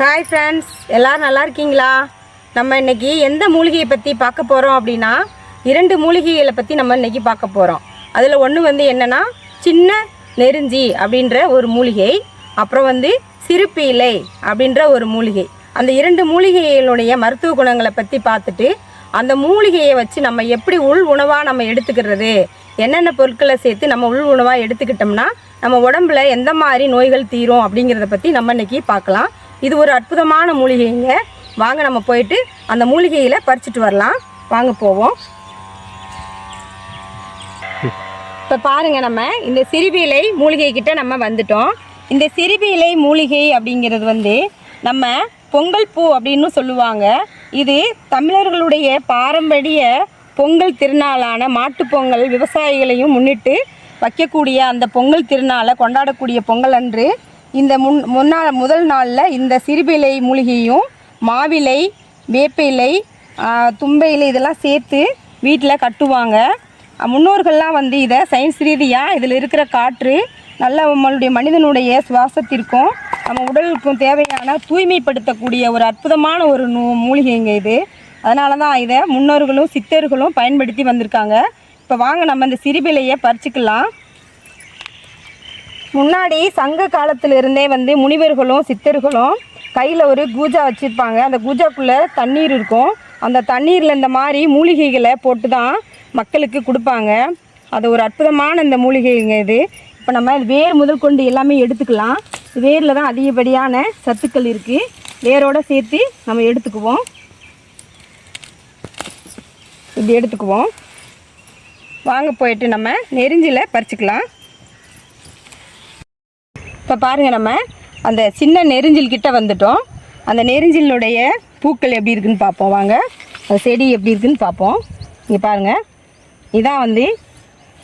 Hi friends எல்லோரும் நல்லா இருக்கீங்களா? நம்ம இன்னைக்கு எந்த மூலிகையை பற்றி பார்க்க போகிறோம் அப்படின்னா இரண்டு மூலிகைகளை பற்றி நம்ம இன்றைக்கி பார்க்க போகிறோம் அதில் ஒன்று வந்து என்னென்னா சின்ன நெருஞ்சி அப்படின்ற ஒரு மூலிகை அப்புறம் வந்து சிறுப்பீலை அப்படின்ற ஒரு மூலிகை. அந்த இரண்டு மூலிகைகளுடைய மருத்துவ குணங்களை பற்றி பார்த்துட்டு அந்த மூலிகையை வச்சு நம்ம எப்படி உள் உணவாக நம்ம எடுத்துக்கிறது என்னென்ன பொருட்களை சேர்த்து நம்ம உள் உணவாக எடுத்துக்கிட்டோம்னா நம்ம உடம்புல எந்த மாதிரி நோய்கள் தீரும் அப்படிங்கிறத பற்றி நம்ம இன்றைக்கி பார்க்கலாம். இது ஒரு அற்புதமான மூலிகைங்க. வாங்க நம்ம போயிட்டு அந்த மூலிகையில் பறிச்சுட்டு வரலாம். வாங்க போவோம். இப்போ பாருங்கள் நம்ம இந்த சிறுபிலை மூலிகை கிட்ட நம்ம வந்துட்டோம். இந்த சிறுபிலை மூலிகை அப்படிங்கிறது வந்து நம்ம பொங்கல் பூ அப்படின்னு சொல்லுவாங்க. இது தமிழர்களுடைய பாரம்பரிய பொங்கல் திருநாளான மாட்டுப் பொங்கல் விவசாயிகளையும் முன்னிட்டு வைக்கக்கூடிய அந்த பொங்கல் திருநாளை கொண்டாடக்கூடிய பொங்கல் அன்று இந்த முன் முன்னாள் முதல் நாளில் இந்த சிறுபிலை மூலிகையும் மாவிலை வேப்பிலை தும்பையிலை இதெல்லாம் சேர்த்து வீட்டில் கட்டுவாங்க. முன்னோர்கள்லாம் வந்து இதை சயின்ஸ் ரீதியாக இதில் இருக்கிற காற்று நல்ல நம்மளுடைய மனிதனுடைய சுவாசத்திற்கும் நம்ம உடலுக்கும் தேவையான தூய்மைப்படுத்தக்கூடிய ஒரு அற்புதமான ஒரு நூ மூலிகைங்க இது. அதனால தான் இதை முன்னோர்களும் சித்தர்களும் பயன்படுத்தி வந்திருக்காங்க. இப்போ வாங்க நம்ம இந்த சிறுபிலையை பறிச்சுக்கலாம். முன்னாடி சங்க காலத்திலிருந்தே வந்து முனிவர்களும் சித்தர்களும் கையில் ஒரு கூஜா வச்சுருப்பாங்க. அந்த கூஜாக்குள்ளே தண்ணீர் இருக்கும். அந்த தண்ணீரில் இந்த மாதிரி மூலிகைகளை போட்டு தான் மக்களுக்கு கொடுப்பாங்க. அது ஒரு அற்புதமான இந்த மூலிகைங்க இது. இப்போ நம்ம வேர் முதல் கொண்டு எல்லாமே எடுத்துக்கலாம். வேரில் தான் அதிகப்படியான சத்துக்கள் இருக்குது வேரோடு சேர்த்து நம்ம எடுத்துக்குவோம். இப்படி எடுத்துக்குவோம். வாங்க போயிட்டு நம்ம நெரிஞ்சில் பறிச்சுக்கலாம். இப்போ பாருங்கள் நம்ம அந்த சின்ன நெருஞ்சில் கிட்ட வந்துட்டோம். அந்த நெருஞ்சிலுடைய பூக்கள் எப்படி இருக்குன்னு பார்ப்போம். வாங்க அந்த செடி எப்படி இருக்குன்னு பார்ப்போம். இங்கே பாருங்கள் இதான் வந்து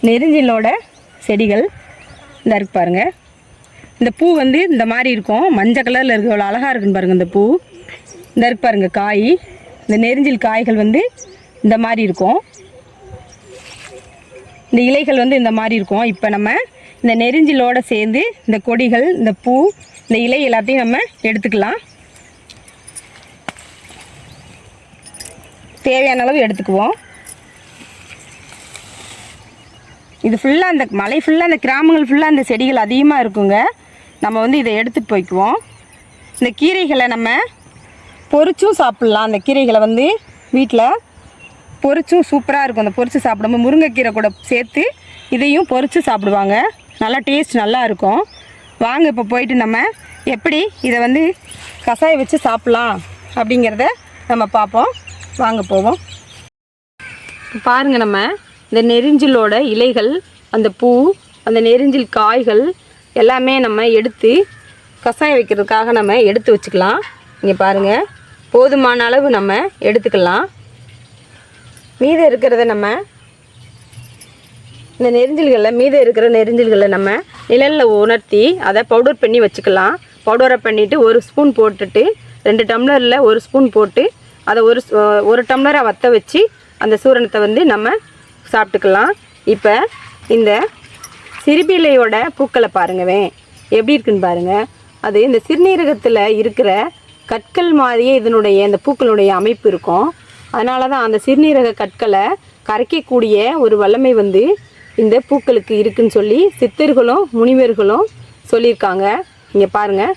நெருஞ்சிலோட செடிகள். இந்த இருக்கு பாருங்க. இந்த பூ வந்து இந்த மாதிரி இருக்கும். மஞ்சள் கலரில் இருக்கு. எவ்வளோ அழகாக இருக்குன்னு பாருங்கள் இந்த பூ. இந்த இருக்கு பாருங்கள் காய். இந்த நெருஞ்சில் காய்கள் வந்து இந்த மாதிரி இருக்கும். இந்த இலைகள் வந்து இந்த மாதிரி இருக்கும். இப்போ நம்ம இந்த நெரிஞ்சிலோட சேர்ந்து இந்த கொடிகள் இந்த பூ இந்த இலை எல்லாத்தையும் நம்ம எடுத்துக்கலாம். தேவையான அளவு எடுத்துக்குவோம். இது ஃபுல்லாக அந்த மலை ஃபுல்லாக அந்த கிராமங்கள் ஃபுல்லாக அந்த செடிகள் அதிகமாக இருக்குங்க. நம்ம வந்து இதை எடுத்துகிட்டு போய்க்குவோம். இந்த கீரைகளை நம்ம பொறிச்சும் சாப்பிட்லாம். அந்த கீரைகளை வந்து வீட்டில் பொறிச்சும் சூப்பராக இருக்கும். அந்த பொறிச்சு சாப்பிடும்போது முருங்கைக்கீரை கூட சேர்த்து இதையும் பொறிச்சு சாப்பிடுவாங்க. நல்லா டேஸ்ட் நல்லா இருக்கும். வாங்க இப்போ போயிட்டு நம்ம எப்படி இதை வந்து கசாயம் வச்சு சாப்பிட்லாம் அப்படிங்கிறத நம்ம பார்ப்போம். வாங்க போவோம். பாருங்கள் நம்ம இந்த நெரிஞ்சிலோட இலைகள் அந்த பூ அந்த நெரிஞ்சில் காய்கள் எல்லாமே நம்ம எடுத்து கசாயம் வைக்கிறதுக்காக நம்ம எடுத்து வச்சுக்கலாம். இங்கே பாருங்கள் போதுமான அளவு நம்ம எடுத்துக்கலாம். மீதம் இருக்கிறத நம்ம இந்த நெரிஞ்சில்களில் மீதம் இருக்கிற நெரிஞ்சில்களை நம்ம நிழலில் உணர்த்தி அதை பவுடர் பண்ணி வச்சுக்கலாம். பவுடரை பண்ணிவிட்டு ஒரு ஸ்பூன் போட்டுட்டு ரெண்டு டம்ளரில் ஒரு ஸ்பூன் போட்டு அதை ஒரு ஸ்- ஒரு டம்ளரை வற்ற வச்சு அந்த சூரணத்தை வந்து நம்ம சாப்பிட்டுக்கலாம். இப்போ இந்த சிறுபிலையோட பூக்களை பாருங்கவே. எப்படி இருக்குன்னு பாருங்கள் அது இந்த சிறுநீரகத்தில் இருக்கிற கற்கள் மாதிரியே இதனுடைய இந்த பூக்களுடைய அமைப்பு இருக்கும். அதனால தான் அந்த சிறுநீரக கற்களை கரைக்கக்கூடிய ஒரு வல்லமை வந்து இந்த பூக்களுக்கு இருக்குன்னு சொல்லி சித்தர்களும் முனிவர்களும் சொல்லியிருக்காங்க. இங்கே பாருங்கள்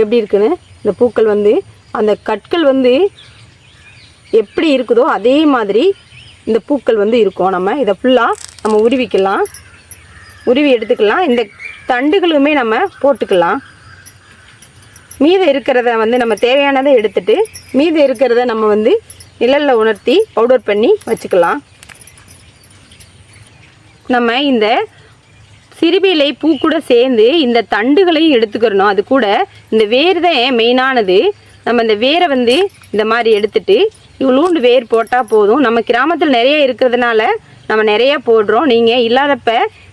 எப்படி இருக்குன்னு. இந்த பூக்கள் வந்து அந்த கற்கள் வந்து எப்படி இருக்குதோ அதே மாதிரி இந்த பூக்கள் வந்து இருக்கும். நம்ம இதை ஃபுல்லாக நம்ம உருவிக்கலாம். உருவி எடுத்துக்கலாம். இந்த தண்டுகளுமே நம்ம போட்டுக்கலாம். மீதம் இருக்கிறத வந்து நம்ம தேவையானதை எடுத்துட்டு மீதம் இருக்கிறத நம்ம வந்து நிழலில் உணர்த்தி பவுடர் பண்ணி வச்சுக்கலாம். நம்ம இந்த சிறுபிலை பூ கூட சேர்ந்து இந்த தண்டுகளையும் எடுத்துக்கிறணும். அது கூட இந்த வேர் தான் மெயினானது நம்ம இந்த வேரை வந்து இந்த மாதிரி எடுத்துட்டு இவ்வளோண்டு வேர் போட்டால் போதும். நம்ம கிராமத்தில் நிறைய இருக்கிறதுனால நம்ம நிறைய போடுறோம். நீங்கள் இல்லாதப்ப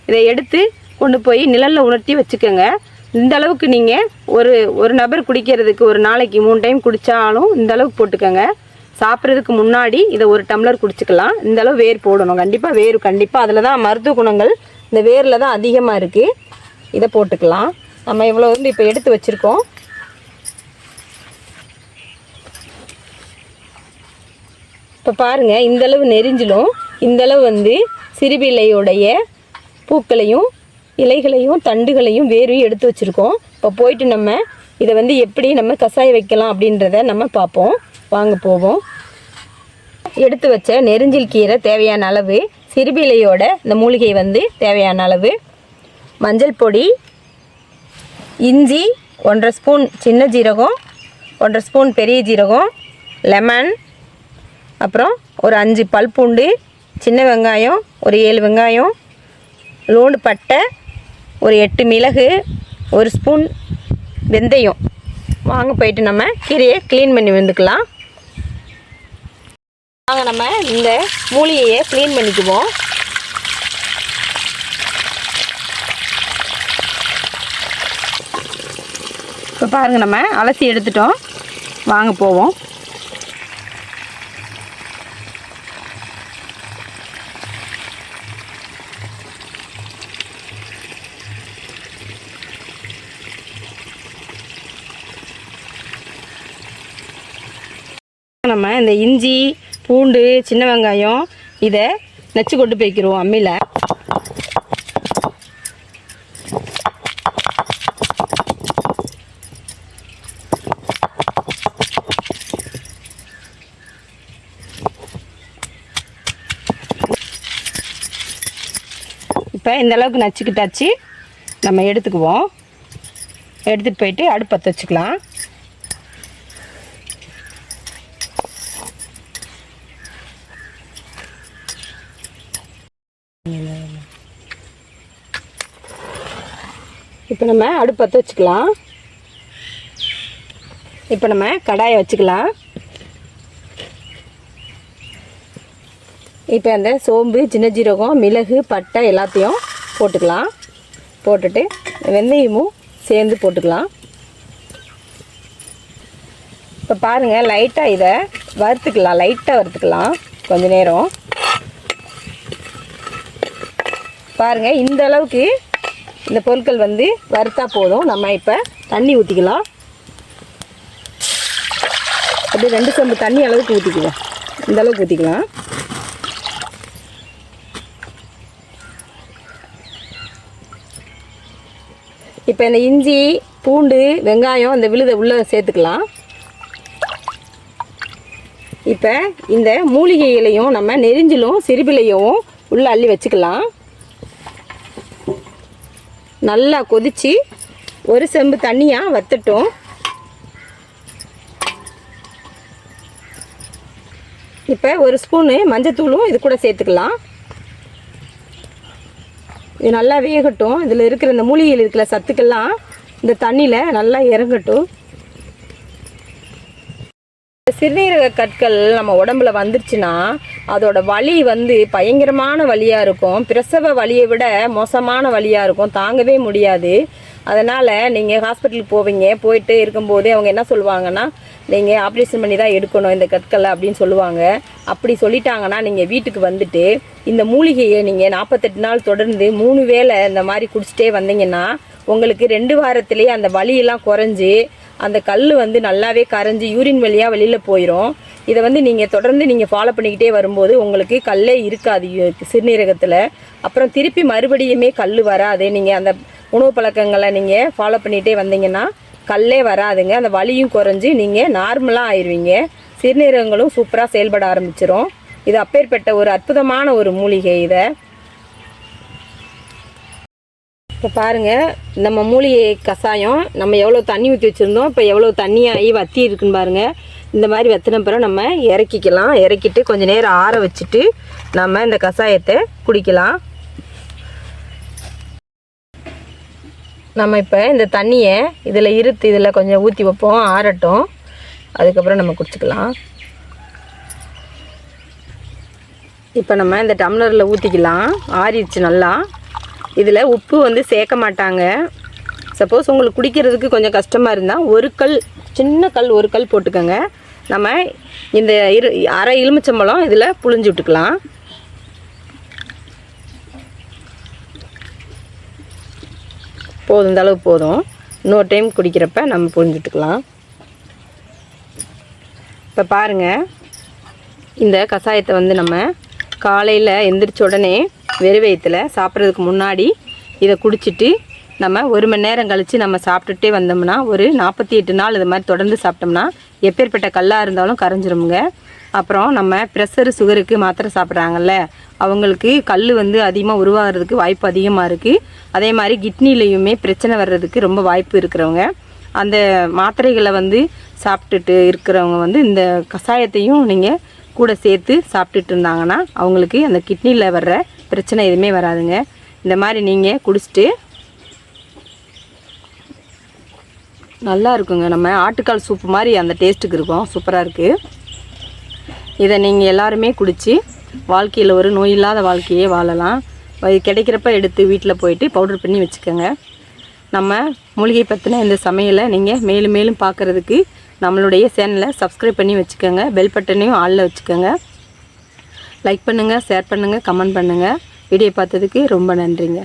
இதை எடுத்து கொண்டு போய் நிழலில் உணர்த்தி வச்சுக்கோங்க. இந்த அளவுக்கு நீங்கள் ஒரு ஒரு நபர் குடிக்கிறதுக்கு ஒரு நாளைக்கு மூணு டைம் குடித்தாலும் இந்த அளவுக்கு போட்டுக்கோங்க. சாப்பிட்றதுக்கு முன்னாடி இதை ஒரு டம்ளர் குடிச்சிக்கலாம். இந்தளவு வேர் போடணும். கண்டிப்பாக வேர் கண்டிப்பாக அதில் தான் மருத்துவ குணங்கள் இந்த வேரில் தான் அதிகமாக இருக்குது இதை போட்டுக்கலாம். நம்ம இவ்வளோ வந்து இப்போ எடுத்து வச்சுருக்கோம். இப்போ பாருங்கள் இந்தளவு நெறிஞ்சிலும் இந்தளவு வந்து சிறுபிலையுடைய பூக்களையும் இலைகளையும் தண்டுகளையும் வேரையும் எடுத்து வச்சுருக்கோம். இப்போ போயிட்டு நம்ம இதை வந்து எப்படி நம்ம கசாய வைக்கலாம் அப்படின்றத நம்ம பார்ப்போம். வாங்க போவோம். எடுத்து வச்ச நெருஞ்சில் கீரை தேவையான அளவு சிறுபிலையோட இந்த மூலிகை வந்து தேவையான அளவு மஞ்சள் பொடி இஞ்சி ஒன்றரை ஸ்பூன் சின்ன ஜீரகம் ஒன்றரை ஸ்பூன் பெரிய ஜீரகம் லெமன் அப்புறம் ஒரு அஞ்சு பல் பூண்டு சின்ன வெங்காயம் ஒரு ஏழு வெங்காயம் லோண்டு பட்டை ஒரு எட்டு மிளகு ஒரு ஸ்பூன் வெந்தயம். வாங்க போயிட்டு நம்ம கீரையை க்ளீன் பண்ணி வந்துக்கலாம். வாங்க நம்ம இந்த மூலிகையை க்ளீன் பண்ணிக்குவோம். இப்போ பாருங்கள் நம்ம அலசி எடுத்துட்டோம். வாங்க போவோம். நம்ம இந்த இஞ்சி பூண்டு சின்ன வெங்காயம் இதை நச்சு கொண்டு போய்க்கிறோம் அம்மியில். இப்போ இந்த அளவுக்கு நச்சுக்கிட்டாச்சு. நம்ம எடுத்துக்குவோம். எடுத்துகிட்டு போயிட்டு அடுப்பு பற்ற வச்சுக்கலாம். இப்போ நம்ம அடுப்பு பற்ற வச்சுக்கலாம். இப்போ நம்ம கடாயை வச்சுக்கலாம். இப்போ அந்த சோம்பு சின்ன ஜீரகம் மிளகு பட்டை எல்லாத்தையும் போட்டுக்கலாம். போட்டுட்டு வெந்தயமும் சேர்ந்து போட்டுக்கலாம். இப்போ பாருங்கள் லைட்டாக இதை வறுத்துக்கலாம். லைட்டாக வறுத்துக்கலாம் கொஞ்ச நேரம். பாருங்கள் இந்த அளவுக்கு இந்த பொருட்கள் வந்து வறுத்தா போதும். நம்ம இப்போ தண்ணி ஊற்றிக்கலாம் அப்படியே ரெண்டு சொம்பு தண்ணி அளவுக்கு ஊற்றிக்குவோம் இந்த அளவுக்கு ஊற்றிக்கலாம் இப்போ இந்த இஞ்சி பூண்டு வெங்காயம் இந்த விழுதை உள்ளே சேர்த்துக்கலாம். இப்போ இந்த மூலிகைகளையும் நம்ம நெரிஞ்சிலும் சிறுபிலையும் உள்ளே அள்ளி வச்சுக்கலாம். நல்லா கொதித்து ஒரு செம்பு தண்ணியாக வத்தட்டும். இப்போ ஒரு ஸ்பூனு மஞ்சத்தூளும் இது கூட சேர்த்துக்கலாம். இது நல்லா வேகட்டும். இதில் இருக்கிற இந்த மூலிகையில் இருக்கிற சத்துக்கெல்லாம் இந்த தண்ணியில் நல்லா இறங்கட்டும். சிறுநீரக கற்கள் நம்ம உடம்புல வந்துருச்சுன்னா அதோட வலி வந்து பயங்கரமான வலியாக இருக்கும். பிரசவ வலியை விட மோசமான வலியாக இருக்கும். தாங்கவே முடியாது. அதனால் நீங்கள் ஹாஸ்பிட்டலுக்கு போவீங்க. போயிட்டு இருக்கும்போது அவங்க என்ன சொல்லுவாங்கன்னா நீங்கள் ஆப்ரேஷன் பண்ணி தான் எடுக்கணும் இந்த கற்களை அப்படின்னு சொல்லுவாங்க. அப்படி சொல்லிட்டாங்கன்னா நீங்கள் வீட்டுக்கு வந்துட்டு இந்த மூலிகையை நீங்கள் நாற்பத்தெட்டு நாள் தொடர்ந்து மூணு வேளை இந்த மாதிரி குடிச்சிட்டே வந்தீங்கன்னா உங்களுக்கு ரெண்டு வாரத்திலேயே அந்த வலியெல்லாம் குறைஞ்சி அந்த கல் வந்து நல்லாவே கரைஞ்சி யூரின் வழியாக வெளியில் போயிடும் இதை வந்து நீங்கள் தொடர்ந்து நீங்கள் ஃபாலோ பண்ணிக்கிட்டே வரும்போது உங்களுக்கு கல்லே இருக்காது சிறுநீரகத்தில். அப்புறம் திருப்பி மறுபடியுமே கல் வராது. நீங்கள் அந்த உணவு பழக்கங்களை நீங்கள் ஃபாலோ பண்ணிகிட்டே வந்தீங்கன்னா கல்லே வராதுங்க. அந்த வலியும் குறைஞ்சி நீங்கள் நார்மலாக ஆயிடுவீங்க சிறுநீரகங்களும் சூப்பராக செயல்பட ஆரம்பிச்சிடும் இது அப்பேற்பட்ட ஒரு அற்புதமான ஒரு மூலிகை இதை. இப்போ பாருங்கள் நம்ம மூலிகை கஷாயம் நம்ம எவ்வளோ தண்ணி ஊற்றி வச்சுருந்தோம் இப்போ எவ்வளோ தண்ணியாகி வத்தி இருக்குன்னு பாருங்கள் இந்த மாதிரி வத்தின பிறகு நம்ம இறக்கிக்கலாம். இறக்கிட்டு கொஞ்சம் நேரம் ஆற வச்சுட்டு நம்ம இந்த கஷாயத்தை குடிக்கலாம். நம்ம இப்போ இந்த தண்ணியை இதில் இருத்து இதில் கொஞ்சம் ஊற்றி வைப்போம் ஆறட்டும். அதுக்கப்புறம் நம்ம குடிச்சிக்கலாம். இப்போ நம்ம இந்த டம்ளரில் ஊற்றிக்கலாம் ஆறிடுச்சு நல்லா. இதில் உப்பு வந்து சேர்க்க மாட்டாங்க. சப்போஸ் உங்களுக்கு குடிக்கிறதுக்கு கொஞ்சம் கஷ்டமாக இருந்தால் ஒரு கல் சின்ன கல் ஒரு கல் போட்டுக்கோங்க. நம்ம இந்த இரு அரை எலுமிச்சம்பழம் இதில் புழிஞ்சு விட்டுக்கலாம். போதும் இந்த அளவு போதும். இன்னொரு டைம் குடிக்கிறப்ப நம்ம புழிஞ்சுட்டுக்கலாம் இப்போ பாருங்கள் இந்த கஷாயத்தை வந்து நம்ம காலையில் எந்திரிச்ச உடனே வெறும் வயிற்றுல சாப்பிட்றதுக்கு முன்னாடி இதை குடிச்சிட்டு நம்ம ஒரு மணி நேரம் கழித்து நம்ம சாப்பிட்டுட்டே வந்தோம்னா ஒரு நாற்பத்தி எட்டு நாள் இது மாதிரி தொடர்ந்து சாப்பிட்டோம்னா எப்பேற்பட்ட கல்லாக இருந்தாலும் கரைஞ்சிருமுங்க. அப்புறம் நம்ம ப்ரெஷரு சுகருக்கு மாத்திரை சாப்பிட்றாங்கல்ல அவங்களுக்கு கல் வந்து அதிகமாக உருவாகிறதுக்கு வாய்ப்பு அதிகமாக இருக்குது அதே மாதிரி கிட்னிலையுமே பிரச்சனை வர்றதுக்கு ரொம்ப வாய்ப்பு இருக்கிறவங்க. அந்த மாத்திரைகளை வந்து சாப்பிட்டுட்டு இருக்கிறவங்க வந்து இந்த கஷாயத்தையும் நீங்கள் கூட சேர்த்து சாப்பிட்டுட்டு இருந்தாங்கன்னா அவங்களுக்கு அந்த கிட்னியில் வர்ற பிரச்சனை எதுவுமே வராதுங்க. இந்த மாதிரி நீங்கள் குடிச்சிட்டு நல்லா இருக்குங்க. நம்ம ஆட்டுக்கால் சூப்பு மாதிரி அந்த டேஸ்ட்டுக்கு இருக்கும். சூப்பராக இருக்குது இதை நீங்கள் எல்லாருமே குடித்து வாழ்க்கையில் ஒரு நோய் இல்லாத வாழ்க்கையே வாழலாம். இது கிடைக்கிறப்ப எடுத்து வீட்டில் போயிட்டு பவுடர் பண்ணி வச்சுக்கோங்க. நம்ம மூலிகை பற்றின இந்த சமையலை நீங்கள் மேலும் மேலும் பார்க்குறதுக்கு நம்மளுடைய சேனலை சப்ஸ்கிரைப் பண்ணி வச்சுக்கோங்க. பெல் பட்டனையும் ஆளில் வச்சுக்கோங்க. லைக் பண்ணுங்கள் ஷேர் பண்ணுங்கள் கமெண்ட் பண்ணுங்கள் வீடியோ பார்த்ததுக்கு ரொம்ப நன்றிங்க.